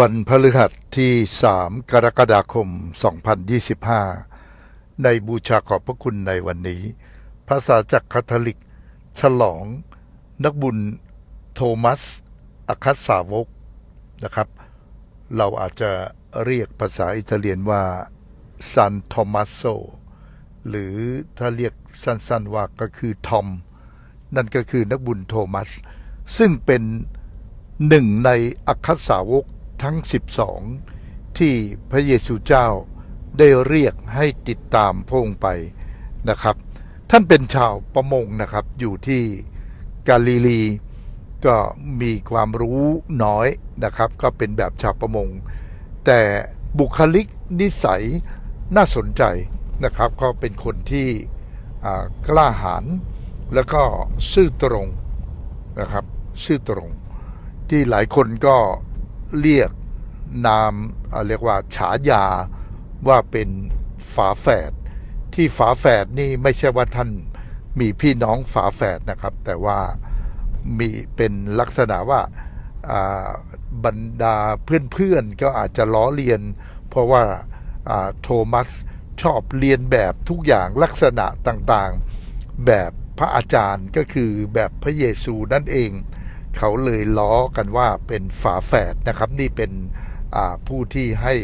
วันพฤหัสที่ 3 กรกฎาคม 2025 ในบูชาขอบพระคุณในวันนี้พระสาจักรคาทอลิก ฉลอง นักบุญโทมัส อคัสสาวกนะครับ เราอาจจะเรียกภาษาอิตาเลียนว่าซันโทมัสโซ หรือถ้าเรียกสั้นๆว่าก็คือทอม นั่นก็คือนักบุญโทมัส ซึ่งเป็นหนึ่งในอัครสาวก ทั้ง 12 ที่พระเยซูเจ้าได้เรียกให้ติดตามพระองค์ไปนะครับ ท่านเป็นชาวประมงนะครับอยู่ที่กาลิลี ก็มีความรู้น้อยนะครับ ก็เป็นแบบชาวประมง แต่บุคลิกนิสัยน่าสนใจนะครับ ก็เป็นคนที่กล้าหาญแล้วก็ซื่อตรงนะครับ ซื่อตรง ที่หลายคนก็เรียก นามอ่าเรียกว่าฉายาว่าเป็นฝาแฝดที่ฝาแฝดนี่ไม่ใช่ว่าท่านมีพี่น้องฝาแฝดนะครับ แต่ว่ามีเป็นลักษณะว่าาบรรดาเพื่อนๆก็อาจจะล้อเลียน เพราะว่าาโทมัสชอบเรียนแบบทุกอย่างลักษณะต่างๆ แบบพระอาจารย์ก็คือแบบพระเยซูนั่นเอง เขาเลยล้อกันว่าเป็นฝาแฝดนะครับ นี่เป็น ผู้ที่ให้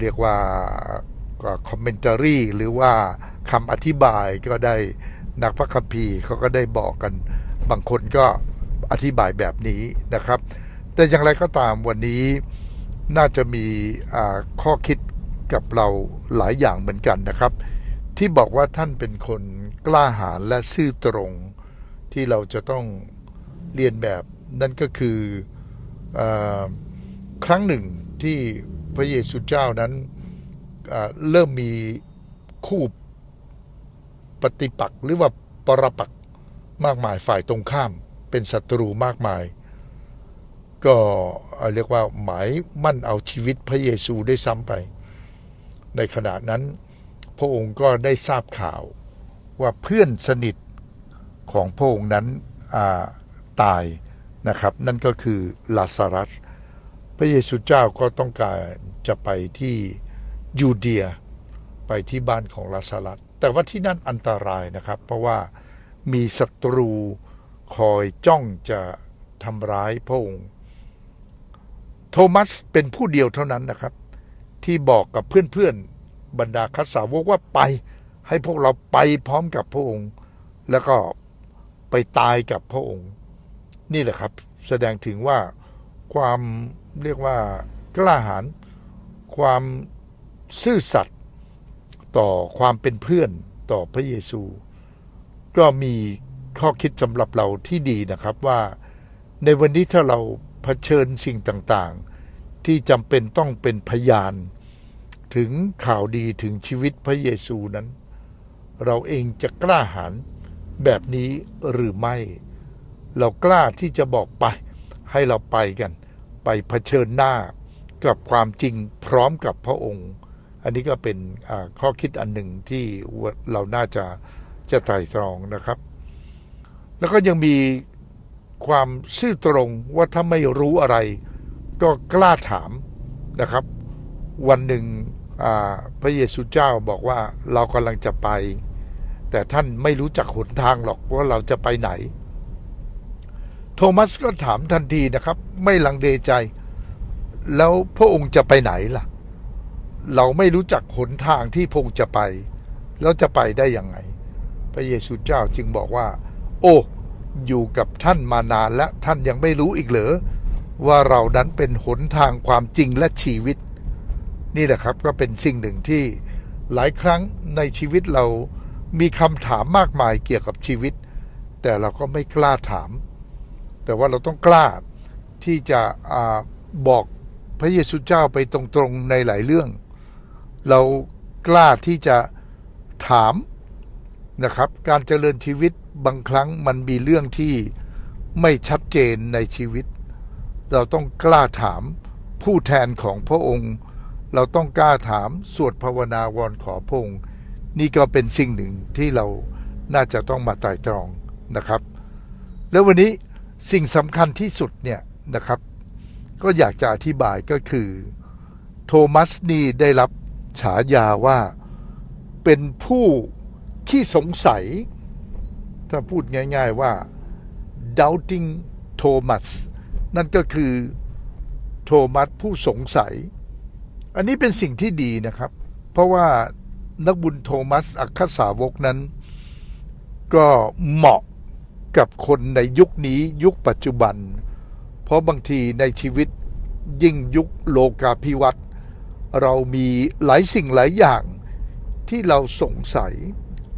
เรียกว่าคอมเมนต์รีหรือว่าคำอธิบายก็ได้นักพระคัมภีร์เขาก็ได้บอกกัน บางคนก็อธิบายแบบนี้นะครับ แต่อย่างไรก็ตามวันนี้น่าจะมีข้อคิดกับเราหลายอย่างเหมือนกันนะครับ ที่บอกว่าท่านเป็นคนกล้าหาญและซื่อตรง ที่เราจะต้องเรียนแบบนั่นก็คืออ ครั้งหนึ่งที่พระเยซูเจ้านั้นเริ่มมีคู่ปฏิปักษ์หรือว่าปรปักษ์มากมายฝ่ายตรงข้ามเป็นศัตรูมากมาย ก็เรียกว่าหมายมั่นเอาชีวิตพระเยซูได้ซ้ำไป ในขณะนั้นพระองค์ก็ได้ทราบข่าวว่าเพื่อนสนิทของพระองค์นั้นตายนะครับ นั่นก็คือลาซารัส พระเยซูเจ้าก็ต้องการจะไปที่ยูเดีย ไปที่บ้านของลาซารัสแต่ว่าที่นั่นอันตรายนะครับ เพราะว่ามีศัตรูคอยจ้องจะทำร้ายพระองค์ โทมัสเป็นผู้เดียวเท่านั้นนะครับ ที่บอกกับเพื่อนๆบรรดาคัสสาวกว่าไปให้พวกเราไปพร้อมกับพระองค์ แล้วก็ไปตายกับพระองค์ นี่แหละครับ แสดงถึงว่าความ เรียกว่ากล้าหาญความซื่อสัตย์ต่อความเป็นเพื่อนต่อพระเยซู ก็มีข้อคิดสำหรับเราที่ดีนะครับว่าในวันนี้ถ้าเราเผชิญสิ่งต่างๆ ที่จำเป็นต้องเป็นพยาน ถึงข่าวดีถึงชีวิตพระเยซูนั้น เราเองจะกล้าหาญแบบนี้หรือไม่ เรากล้าที่จะบอกไปให้เราไปกัน ไปเผชิญหน้ากับความจริงพร้อมกับพระองค์ อันนี้ก็เป็นข้อคิดอันหนึ่งที่เราน่าจะจะไตร่ตรองนะครับ แล้วก็ยังมีความซื่อตรงว่าถ้าไม่รู้อะไร ก็กล้าถามนะครับ วันหนึ่งพระเยซูเจ้าบอกว่าเรากำลังจะไป แต่ท่านไม่รู้จักหนทางหรอกว่าเราจะไปไหน โทมัสก็ถามทันทีนะครับ ไม่ลังเลใจ แล้วพระองค์จะไปไหนล่ะ เราไม่รู้จักหนทางที่พระองค์จะไป แล้วจะไปได้ยังไง พระเยซูเจ้าจึงบอกว่า โอ้อยู่กับท่านมานานและท่านยังไม่รู้อีกเหรอว่าเรานั้นเป็นหนทางความจริงและชีวิต นี่แหละครับก็เป็นสิ่งหนึ่งที่หลายครั้งในชีวิตเรามีคำถามมากมายเกี่ยวกับชีวิต แต่เราก็ไม่กล้าถาม แต่ว่าเราต้องกล้าที่จะอบอกพระเยซูเจ้าไปตรงๆในหลายเรื่อง เรากล้าที่จะถามนะครับ การเจริญชีวิตบางครั้งมันมีเรื่องที่ไม่ชัดเจนในชีวิต เราต้องกล้าถามผู้แทนของพระองค์ เราต้องกล้าถามสวดภาวนาวอนขอพระองค์ นี่ก็เป็นสิ่งหนึ่งที่เราน่าจะต้องมาไต่ตรองนะครับ แล้ววันนี้ สิ่งสำคัญที่สุดเนี่ยนะครับ ก็อยากจะอธิบายก็คือ โทมัสนี่ได้รับฉายาว่าเป็นผู้ขี้สงสัย ถ้าพูดง่ายๆว่า doubting Thomas นั่นก็คือโทมัสผู้สงสัย อันนี้เป็นสิ่งที่ดีนะครับ เพราะว่านักบุญโทมัสอัครสาวกนั้น ก็เหมาะ กับคนในยุคนี้ยุคปัจจุบัน เพราะบางทีในชีวิตยิ่งยุคโลกาภิวัตน์เรามีหลายสิ่งหลายอย่างที่เราสงสัย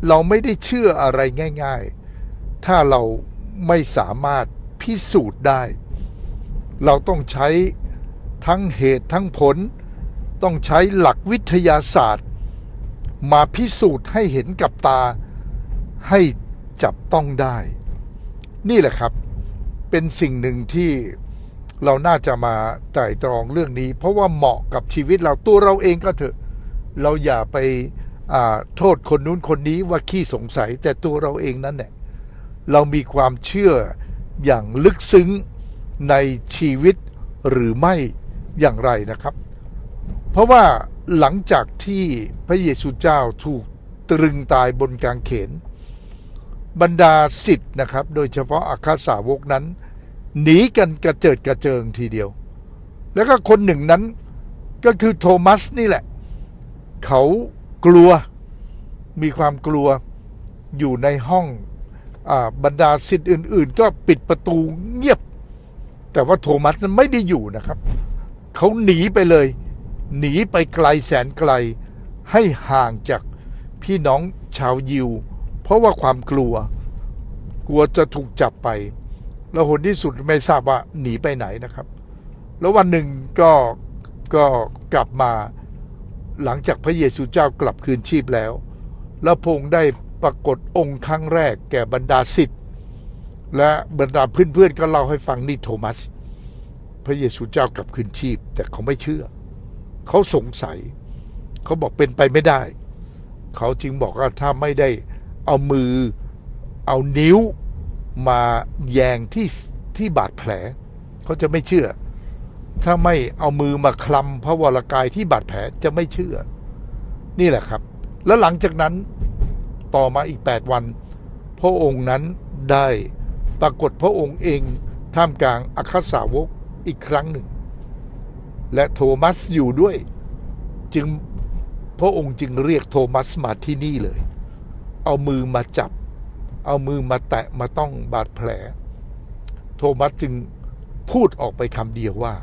เราไม่ได้เชื่ออะไรง่าย ๆ ถ้าเราไม่สามารถพิสูจน์ได้ เราต้องใช้ทั้งเหตุทั้งผล ต้องใช้หลักวิทยาศาสตร์ มาพิสูจน์ให้เห็นกับตาให้จับต้องได้ นี่แหละครับ เป็นสิ่งหนึ่งที่เราน่าจะมาไต่ตรองเรื่องนี้ เพราะว่าเหมาะกับชีวิตเราตัวเราเองก็เถอะ เราอย่าไปโทษคนนู้นคนนี้ว่าขี้สงสัย แต่ตัวเราเองนั่นแหละเรามีความเชื่ออย่างลึกซึ้งในชีวิตหรือไม่อย่างไรนะครับ เพราะว่าหลังจากที่พระเยซูเจ้าถูกตรึงตายบนกางเขน บรรดาสิทธ์นะครับ โดยเฉพาะอาคาสาวกนั้น หนีกันกระเจิดกระเจิงทีเดียว แล้วก็คนหนึ่งนั้นก็คือโทมัสนี่แหละ เขากลัวมีความกลัวอยู่ในห้องอบรรดาสิทธิ์อื่น ๆ ก็ปิดประตูเงียบ แต่ว่าโทมัสนั้นไม่ได้อยู่นะครับ เขาหนีไปเลย หนีไปไกลแสนไกลให้ห่างจากพี่น้องชาวยิว เพราะว่าความกลัว กลัวจะถูกจับไป แล้วหนที่สุดไม่ทราบว่าหนีไปไหนนะครับ แล้ววันหนึ่งก็ก็กลับมาหลังจากพระเยซูเจ้ากลับคืนชีพแล้ว แล้วพงได้ปรากฏองค์ครั้งแรกแก่บรรดาสิทธิ์และบรรดาเพื่อนๆก็เล่าให้ฟังนี่โทมัส พระเยซูเจ้ากลับคืนชีพ แต่เขาไม่เชื่อ เขาสงสัย เขาบอกเป็นไปไม่ได้ เขาจึงบอกว่าถ้าไม่ได้ เอามือเอานิ้วมาแยงที่ที่บาดแผล เขาจะไม่เชื่อ ถ้าไม่เอามือมาคลำพระวรากายที่บาดแผลจะไม่เชื่อ นี่แหละครับ แล้วหลังจากนั้นต่อมาอีก 8 วัน พระองค์นั้นได้ปรากฏพระองค์เองท่ามกลางอัครสาวกอีกครั้งหนึ่ง และโทมัสอยู่ด้วย จึงพระองค์จึงเรียกโทมัสมาที่นี่เลย มือมาจับ เอามือมาแตะมาต้องบาดแผล โทมัสจึงพูดออกไปคำเดียวว่า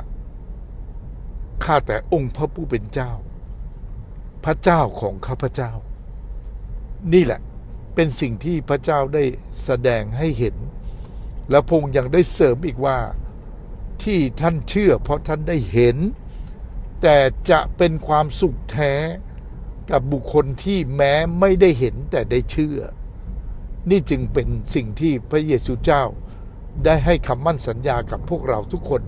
ข้าแต่องค์พระผู้เป็นเจ้า พระเจ้าของข้าพเจ้า นี่แหละเป็นสิ่งที่พระเจ้าได้แสดงให้เห็น และพงค์ยังได้เสริมอีกว่าที่ท่านเชื่อเพราะท่านได้เห็น แต่จะเป็นความสุขแท้ กับบุคคลที่แม้ไม่ได้เห็นแต่ได้เชื่อ นี่จึงเป็นสิ่งที่พระเยซูเจ้า ได้ให้คำมั่นสัญญากับพวกเราทุกคน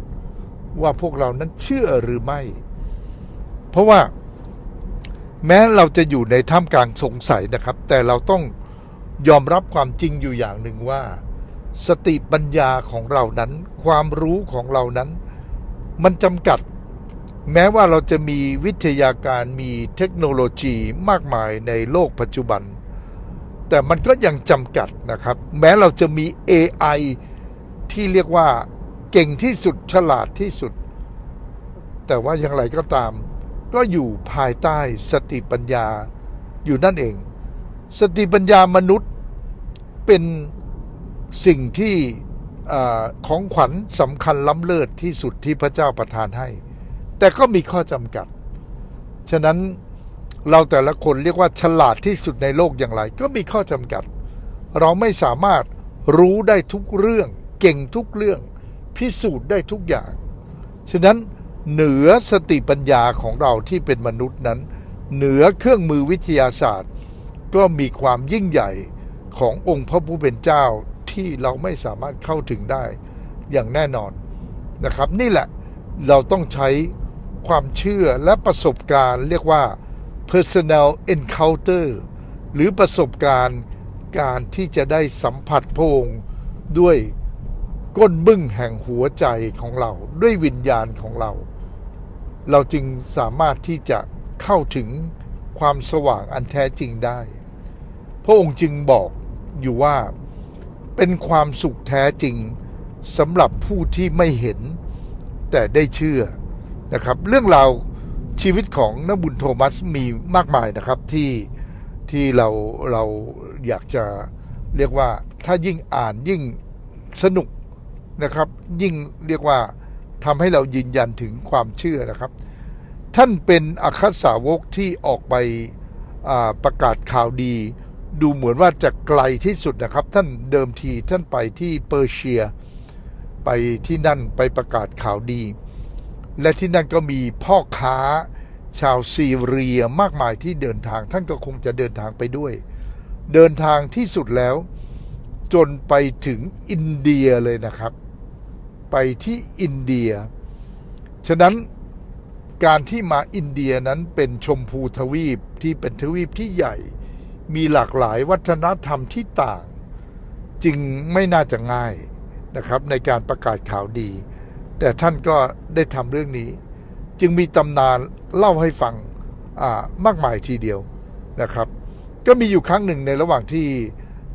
ว่าพวกเรานั้นเชื่อหรือไม่ เพราะว่าแม้เราจะอยู่ในท่ามกลางสงสัยนะครับ แต่เราต้องยอมรับความจริงอยู่อย่างหนึ่งว่า สติปัญญาของเรานั้น ความรู้ของเรานั้น มันจำกัด แม้ว่าเราจะมีวิทยาการมีเทคโนโลยีมากมายในโลกปัจจุบัน แต่มันก็ยังจำกัดนะครับ แม้เราจะมี AI ที่เรียกว่าเก่งที่สุดฉลาดที่สุด แต่ว่าอย่างไรก็ตาม ก็อยู่ภายใต้สติปัญญาอยู่นั่นเอง สติปัญญามนุษย์เป็นสิ่งที่อของขวัญสำคัญล้ำเลิศที่สุดที่พระเจ้าประทานให้ แต่ก็มีข้อจำกัด ฉะนั้นเราแต่ละคนเรียกว่าฉลาดที่สุดในโลกอย่างไร ก็มีข้อจำกัด เราไม่สามารถรู้ได้ทุกเรื่อง เก่งทุกเรื่อง พิสูจน์ได้ทุกอย่าง ฉะนั้นเหนือสติปัญญาของเราที่เป็นมนุษย์นั้น เหนือเครื่องมือวิทยาศาสตร์ ก็มีความยิ่งใหญ่ขององค์พระผู้เป็นเจ้าที่เราไม่สามารถเข้าถึงได้อย่างแน่นอนนะครับ นี่แหละเราต้องใช้ ความเชื่อและประสบการณ์เรียกว่า personal encounter หรือประสบการณ์การที่จะได้สัมผัสพระองค์ด้วยก้นบึ้งแห่งหัวใจของเรา ด้วยวิญญาณของเรา เราจึงสามารถที่จะเข้าถึงความสว่างอันแท้จริงได้ พระองค์จึงบอกอยู่ว่าเป็นความสุขแท้จริงสำหรับผู้ที่ไม่เห็น แต่ได้เชื่อ นะครับ เรื่องราวชีวิตของนบุญโทมัสมีมากมายนะครับที่ที่เราเราอยากจะเรียกว่าถ้ายิ่งอ่านยิ่งสนุกนะครับ ยิ่งเรียกว่าทำให้เรายืนยันถึงความเชื่อนะครับ ท่านเป็นอัคสาวกที่ออกไปประกาศข่าวดี ดูเหมือนว่าจะไกลที่สุดนะครับ ท่านเดิมทีท่านไปที่เปอร์เซีย ไปที่นั่นไปประกาศข่าวดี และที่นั่นก็มีพ่อค้าชาวซีเรียมากมายที่เดินทาง ท่านก็คงจะเดินทางไปด้วย เดินทางที่สุดแล้ว จนไปถึงอินเดียเลยนะครับ ไปที่อินเดีย ฉะนั้นการที่มาอินเดียนั้นเป็นชมพูทวีปที่เป็นทวีปที่ใหญ่ มีหลากหลายวัฒนธรรมที่ต่าง จึงไม่น่าจะง่ายนะครับในการประกาศข่าวดี แต่ท่านก็ได้ทำเรื่องนี้ จึงมีตำนานเล่าให้ฟังมากมายทีเดียวนะครับ ก็มีอยู่ครั้งหนึ่งในระหว่างที่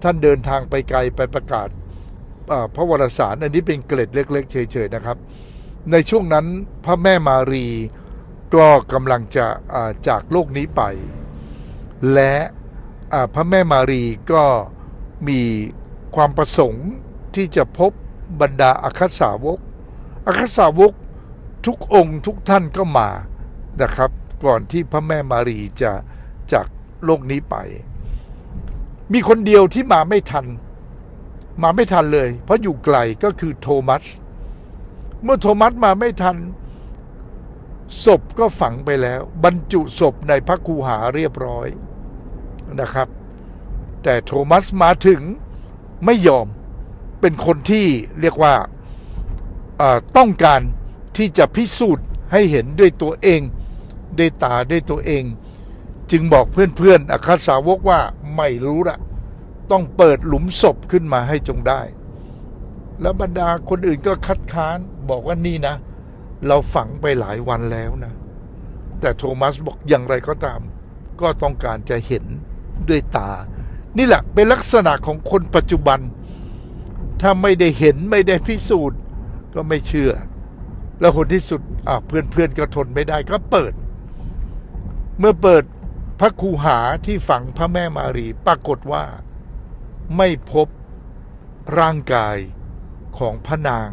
ท่านเดินทางไปไกลไปประกาศพระวรสาร อันนี้เป็นเกล็ดเล็ก ๆ เฉยๆนะครับ ในช่วงนั้นพระแม่มารีก็กำลังจะาจากโลกนี้ไป และพระแม่มารีก็มีความประสงค์ที่จะพบบรรดาอัครสาวก อัครสาวกทุกองค์ทุกท่านก็มานะครับ ก่อนที่พระแม่มารีจะจากโลกนี้ไป มีคนเดียวที่มาไม่ทัน มาไม่ทันเลย เพราะอยู่ไกลก็คือโทมัส เมื่อโทมัสมาไม่ทัน ศพก็ฝังไปแล้ว บรรจุศพในพระคูหาเรียบร้อยนะครับ แต่โทมัสมาถึงไม่ยอมเป็นคนที่เรียกว่าอ่า ต้องการที่จะพิสูจน์ให้เห็นด้วยตัวเองด้วยตาด้วยตัวเอง จึงบอกเพื่อนๆอัครสาวกว่าไม่รู้ละต้องเปิดหลุมศพขึ้นมาให้จงได้ แล้วบรรดาคนอื่นก็คัดค้านบอกว่านี่นะ เราฝังไปหลายวันแล้วนะ แต่โทมัสบอกอย่างไรก็ตาม ก็ต้องการจะเห็นด้วยตา นี่แหละเป็นลักษณะของคนปัจจุบัน ถ้าไม่ได้เห็นไม่ได้พิสูจน์ ก็ไม่เชื่อ แล้วคนที่สุดเพื่อนเพื่อนก็ทนไม่ได้ก็เปิด เมื่อเปิดพระคูหาที่ฝังพระแม่มารี ปรากฏว่าไม่พบร่างกายของพระนาง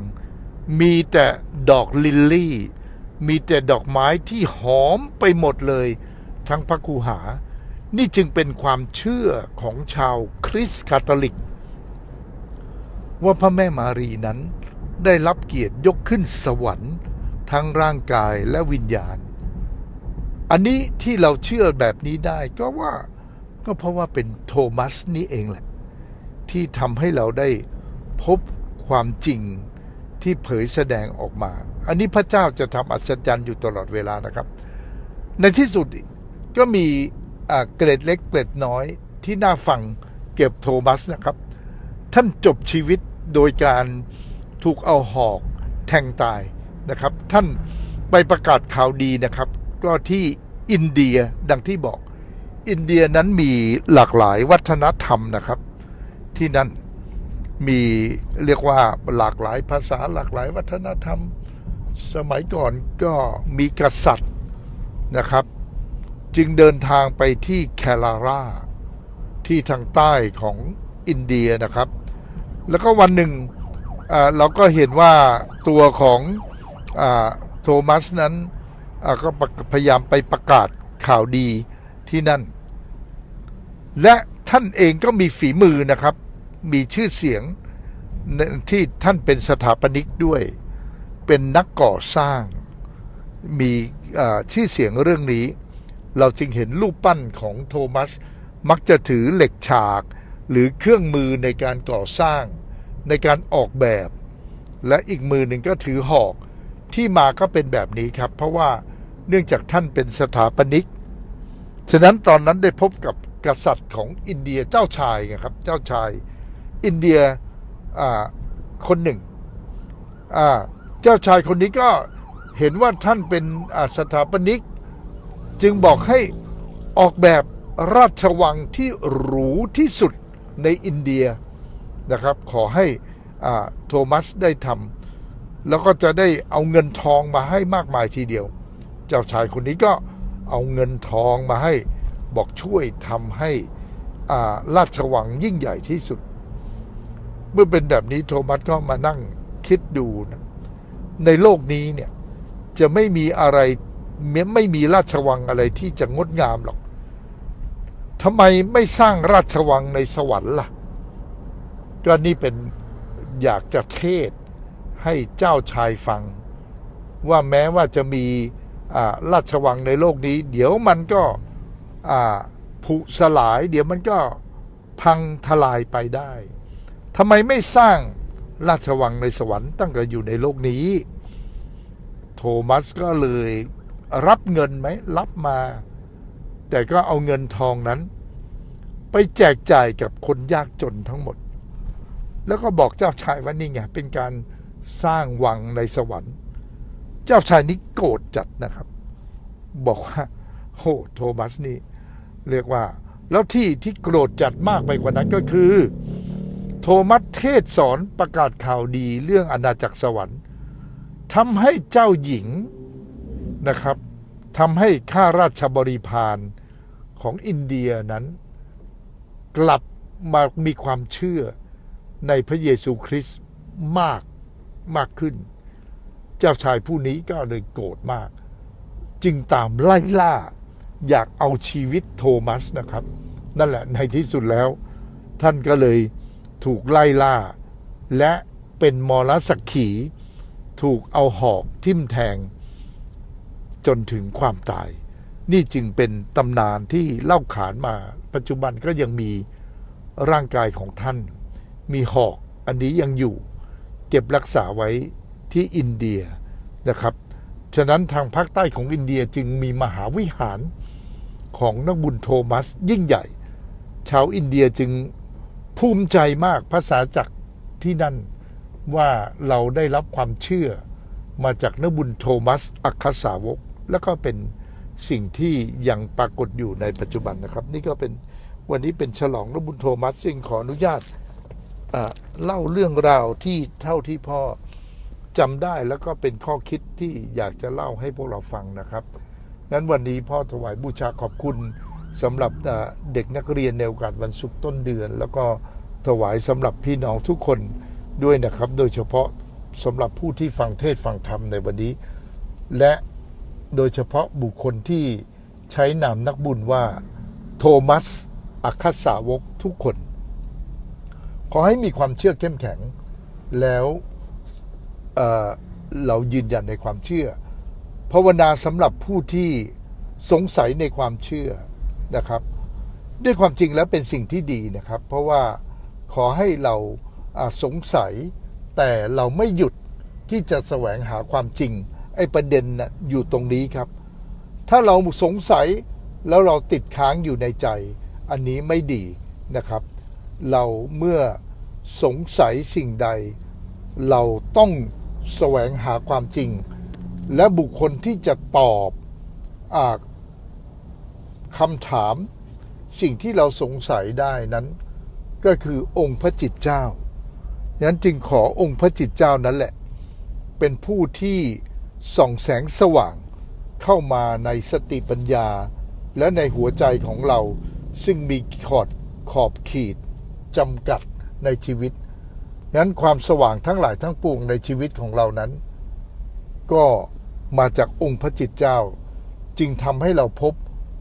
มีแต่ดอกลิลลี่ มีแต่ดอกไม้ที่หอมไปหมดเลย ทั้งพระคูหา นี่จึงเป็นความเชื่อของชาวคริสต์คาทอลิก ว่าพระแม่มารีนั้น ได้รับเกียรติยกขึ้นสวรรค์ทั้งร่างกายและวิญญาณ อันนี้ที่เราเชื่อแบบนี้ได้ก็ว่าก็เพราะว่าเป็นโทมัสนี่เองแหละ ที่ทำให้เราได้พบความจริงที่เผยแสดงออกมา อันนี้พระเจ้าจะทำอัศจรรย์อยู่ตลอดเวลานะครับ ในที่สุดก็มีเกร็ดเล็กเกร็ดน้อยที่น่าฟังเกี่ยวกับโทมัสนะครับ ท่านจบชีวิตโดยการ ถูกเอาหอกแทงตายนะครับ ท่านไปประกาศข่าวดีนะครับ ก็ที่อินเดียดังที่บอก อินเดียนั้นมีหลากหลายวัฒนธรรมนะครับ ที่นั่นมีเรียกว่าหลากหลายภาษาหลากหลายวัฒนธรรม สมัยก่อนก็มีกษัตริย์นะครับ จึงเดินทางไปที่แคลาราที่ทางใต้ของอินเดียนะครับ แล้วก็วันหนึ่ง เราก็เห็นว่าตัวของอโทมัสนั้นก็พยายามไปประกาศข่าวดีที่นั่น และท่านเองก็มีฝีมือนะครับ มีชื่อเสียงที่ท่านเป็นสถาปนิกด้วย เป็นนักก่อสร้าง มีชื่อเสียงเรื่องนี้ เราจึงเห็นรูปปั้นของโทมัส มักจะถือเหล็กฉาก หรือเครื่องมือในการก่อสร้าง ในการออกแบบ และอีกมือหนึ่งก็ถือหอกที่มาก็เป็นแบบนี้ครับ เพราะว่าเนื่องจากท่านเป็นสถาปนิก ฉะนั้นตอนนั้นได้พบกับกษัตริย์ของอินเดียเจ้าชายครับ เจ้าชายอินเดียคนหนึ่ง เจ้าชายคนนี้ก็เห็นว่าท่านเป็นสถาปนิก จึงบอกให้ออกแบบราชวังที่หรูที่สุดในอินเดีย นะครับ ขอให้โทมัสได้ทำแล้วก็จะได้เอาเงินทองมาให้มากมายทีเดียว เจ้าชายคนนี้ก็เอาเงินทองมาให้บอกช่วยทำให้ราชวังยิ่งใหญ่ที่สุด เมื่อเป็นแบบนี้โทมัสก็มานั่งคิดดูนะในโลกนี้เนี่ยจะไม่มีอะไรไม่มีราชวังอะไรที่จะงดงามหรอกทำไมไม่สร้างราชวังในสวรรค์ล่ะ ก็นี่เป็นอยากจะเทศให้เจ้าชายฟัง ว่าแม้ว่าจะมีราชวังในโลกนี้ เดี๋ยวมันก็ผุสลาย เดี๋ยวมันก็พังทลายไปได้ทำไมไม่สร้างราชวังในสวรรค์ตั้งแต่อยู่ในโลกนี้ โทมัสก็เลยรับเงินไหมรับมา แต่ก็เอาเงินทองนั้น ไปแจกจ่ายกับคนยากจนทั้งหมด แล้วก็บอกเจ้าชายว่านี่ไงเป็นการสร้างวังในสวรรค์ เจ้าชายนี้โกรธจัดนะครับ บอกว่าโหโทมัสนี่เรียกว่า แล้วที่ที่โกรธจัดมากไปกว่านั้นก็คือ โทมัสเทศสอนประกาศข่าวดีเรื่องอาณาจักรสวรรค์ทำให้เจ้าหญิงนะครับทำให้ข้าราชบริพารของอินเดียนั้น กลับมามีความเชื่อ ในพระเยซูคริสต์มากมากขึ้น เจ้าชายผู้นี้ก็เลยโกรธมาก จึงตามไล่ล่า อยากเอาชีวิตโทมัสนะครับ นั่นแหละในที่สุดแล้ว ท่านก็เลยถูกไล่ล่า และเป็นมรสักขี ถูกเอาหอกทิ่มแทง จนถึงความตาย นี่จึงเป็นตำนานที่เล่าขานมา ปัจจุบันก็ยังมีร่างกายของท่าน มีหอกอันนี้ยังอยู่เก็บรักษาไว้ที่อินเดียนะครับ ฉะนั้นทางภาคใต้ของอินเดียจึงมีมหาวิหารของนักบุญโทมัสยิ่งใหญ่ ชาวอินเดียจึงภูมิใจมากภาษาจากที่นั่นว่าเราได้รับความเชื่อมาจากนักบุญโทมัส อัคคสาวก แล้วก็เป็นสิ่งที่ยังปรากฏอยู่ในปัจจุบันนะครับ นี่ก็เป็นวันนี้เป็นฉลองนักบุญโทมัสซึ่งขออนุญาต เล่าเรื่องราวที่เท่าที่พ่อจำได้แล้วก็เป็นข้อคิดที่อยากจะเล่าให้พวกเราฟังนะครับนั้นวันนี้พ่อถวายบูชาขอบคุณสำหรับเด็กนักเรียนในโอกาสวันศุกร์ต้นเดือน แล้วก็ถวายสำหรับพี่น้องทุกคนด้วยนะครับ โดยเฉพาะสำหรับผู้ที่ฟังเทศฟังธรรมในวันนี้ และโดยเฉพาะบุคคลที่ใช้นามนักบุญว่า โทมัส อัคคสาวกทุกคน ขอให้มีความเชื่อเข้มแข็ง แล้วเเรายืนยันในความเชื่อภาวนาสำหรับผู้ที่สงสัยในความเชื่อนะครับ ด้วยความจริงแล้วเป็นสิ่งที่ดีนะครับ เพราะว่าขอให้เราอ่าสงสัยแต่เราไม่หยุดที่จะแสวงหาความจริง ไอ้ประเด็นนะอยู่ตรงนี้ครับ ถ้าเราสงสัยแล้วเราติดค้างอยู่ในใจ อันนี้ไม่ดีนะครับ เราเมื่อ สงสัยสิ่งใด เราต้องแสวงหาความจริง และบุคคลที่จะตอบอคำถามสิ่งที่เราสงสัยได้นั้น ก็คือองค์พระจิตเจ้านั้นจึงขอองค์พระจิตเจ้านั้นแหละ เป็นผู้ที่ส่องแสงสว่างเข้ามาในสติปัญญา และในหัวใจของเราซึ่งมีขอดขอบขีดจำกัด ในชีวิตนั้นความสว่างทั้งหลายทั้งปวงในชีวิตของเรานั้น ก็มาจากองค์พระจิตเจ้า จึงทำให้เราพบ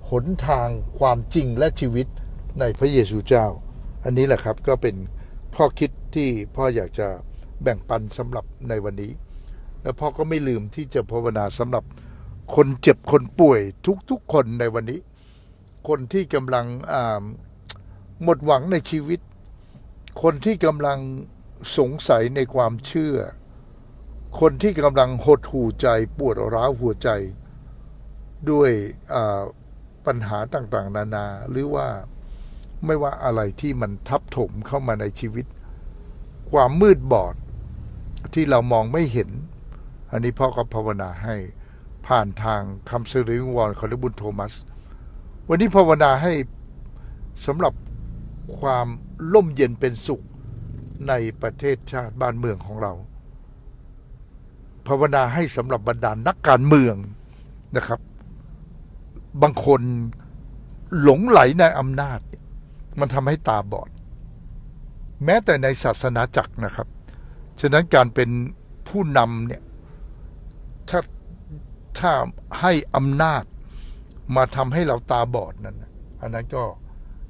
หนทางความจริงและชีวิตในพระเยซูเจ้า อันนี้แหละครับก็เป็นข้อคิดที่พ่ออยากจะแบ่งปันสำหรับในวันนี้ แล้วพ่อก็ไม่ลืมที่จะภาวนาสำหรับคนเจ็บคนป่วยทุกๆคนในวันนี้ คนที่กำลังอ่าหมดหวังในชีวิต คนที่กำลังสงสัยในความเชื่อ คนที่กำลังหดหู่ใจปวดร้าวหัวใจ ด้วยปัญหาต่างๆ นานา หรือว่าไม่ว่าอะไรที่มันทับถมเข้ามาในชีวิต ความมืดบอดที่เรามองไม่เห็น อันนี้พ่อก็ภาวนาให้ผ่านทางคำสิริวิงวอนของนบุญโทมัส วันนี้ภาวนาให้สำหรับความ ร่มเย็นเป็นสุขในประเทศชาติบ้านเมืองของเรา ภาวนาให้สำหรับบรรดานักการเมืองนะครับ บางคนหลงไหลในอำนาจ มันทำให้ตาบอด แม้แต่ในศาสนาจักรนะครับ ฉะนั้นการเป็นผู้นำเนี่ยถ้าถ้าให้อำนาจมาทำให้เราตาบอดนั้น อันนั้นก็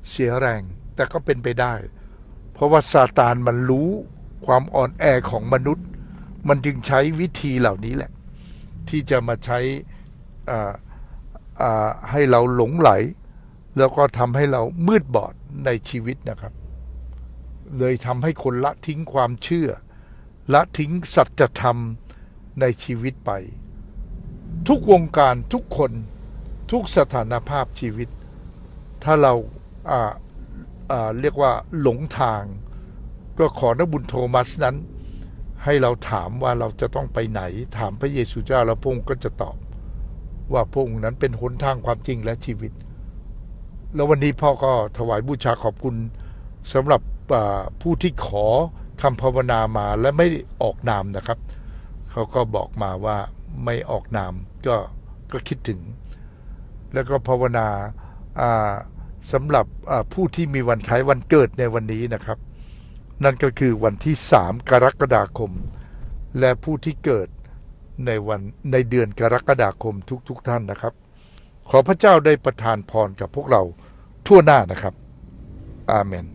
เสียแรง แต่ก็เป็นไปได้ เพราะว่าซาตานมันรู้ความอ่อนแอของมนุษย์ มันจึงใช้วิธีเหล่านี้แหละ ที่จะมาใช้ให้เราหลงไหล แล้วก็ทำให้เรามืดบอดในชีวิตนะครับ เลยทำให้คนละทิ้งความเชื่อ ละทิ้งสัจธรรมในชีวิตไป ทุกวงการทุกคนทุกสถานภาพชีวิต ถ้าเราา เรียกว่าหลงทาง ก็ขอนบุญโทมัสนั้น ให้เราถามว่าเราจะต้องไปไหน ถามพระเยซูเจ้าแล้วพระองค์ก็จะตอบ ว่าพระองค์นั้นเป็นหนทางความจริงและชีวิต แล้ววันนี้พ่อก็ถวายบูชาขอบคุณสำหรับผู้ที่ขอคำภาวนามาและไม่ออกนามนะครับ เขาก็บอกมาว่าไม่ออกนามก็ก็คิดถึง แล้วก็ภาวนาอ่า สำหรับผู้ที่มีวันคล้ายวันเกิดในวันนี้นะครับ นั่นก็คือวันที่ 3 กรกฎาคม และผู้ที่เกิดในวันในเดือนกรกฎาคมทุกๆทท่านนะครับ ขอพระเจ้าได้ประทานพรกับพวกเราทั่วหน้านะครับ อาเมน